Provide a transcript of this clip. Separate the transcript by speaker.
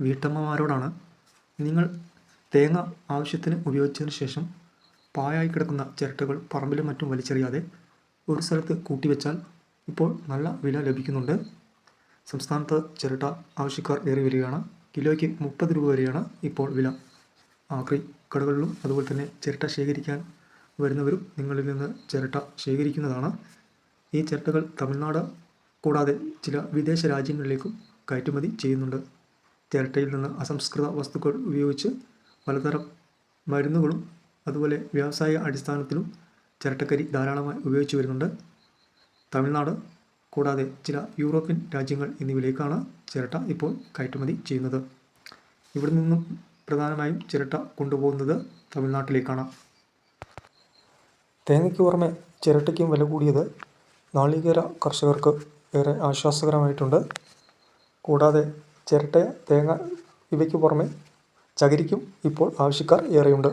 Speaker 1: വീട്ടമ്മമാരോടാണ്. നിങ്ങൾ തേങ്ങ ആവശ്യത്തിന് ഉപയോഗിച്ചതിന് ശേഷം പായായി കിടക്കുന്ന ചിരട്ടകൾ പറമ്പിലും മറ്റും വലിച്ചെറിയാതെ ഒരു സ്ഥലത്ത് കൂട്ടിവെച്ചാൽ ഇപ്പോൾ നല്ല വില ലഭിക്കുന്നുണ്ട്. സംസ്ഥാനത്ത് ചിരട്ട ആവശ്യക്കാർ ഏറി വരികയാണ്. കിലോയ്ക്ക് മുപ്പത് രൂപ വരെയാണ് ഇപ്പോൾ വില. ആക്രി കടകളിലും അതുപോലെ തന്നെ ചിരട്ട ശേഖരിക്കാൻ വരുന്നവരും നിങ്ങളിൽ നിന്ന് ചിരട്ട ശേഖരിക്കുന്നതാണ്. ഈ ചിരട്ടകൾ തമിഴ്നാട് കൂടാതെ ചില വിദേശ രാജ്യങ്ങളിലേക്കും കയറ്റുമതി ചെയ്യുന്നുണ്ട്. ചിരട്ടയിൽ നിന്ന് അസംസ്കൃത വസ്തുക്കൾ ഉപയോഗിച്ച് പലതരം മരുന്നുകളും അതുപോലെ വ്യവസായ അടിസ്ഥാനത്തിലും ചിരട്ടക്കരി ധാരാളമായി ഉപയോഗിച്ചു വരുന്നുണ്ട്. തമിഴ്നാട് കൂടാതെ ചില യൂറോപ്യൻ രാജ്യങ്ങൾ എന്നിവയിലേക്കാണ് ചിരട്ട ഇപ്പോൾ കയറ്റുമതി ചെയ്യുന്നത്. ഇവിടെ നിന്നും പ്രധാനമായും ചിരട്ട കൊണ്ടുപോകുന്നത് തമിഴ്നാട്ടിലേക്കാണ്. തേങ്ങയ്ക്ക് പുറമെ ചിരട്ടയ്ക്കും വില കൂടിയത് നാളികേര കർഷകർക്ക് ഏറെ ആശ്വാസകരമായിട്ടുണ്ട്. കൂടാതെ ചിരട്ട തേങ്ങ ഇവയ്ക്ക് പുറമെ ചകിരിക്കും ഇപ്പോൾ ആവശ്യക്കാർ ഏറെയുണ്ട്.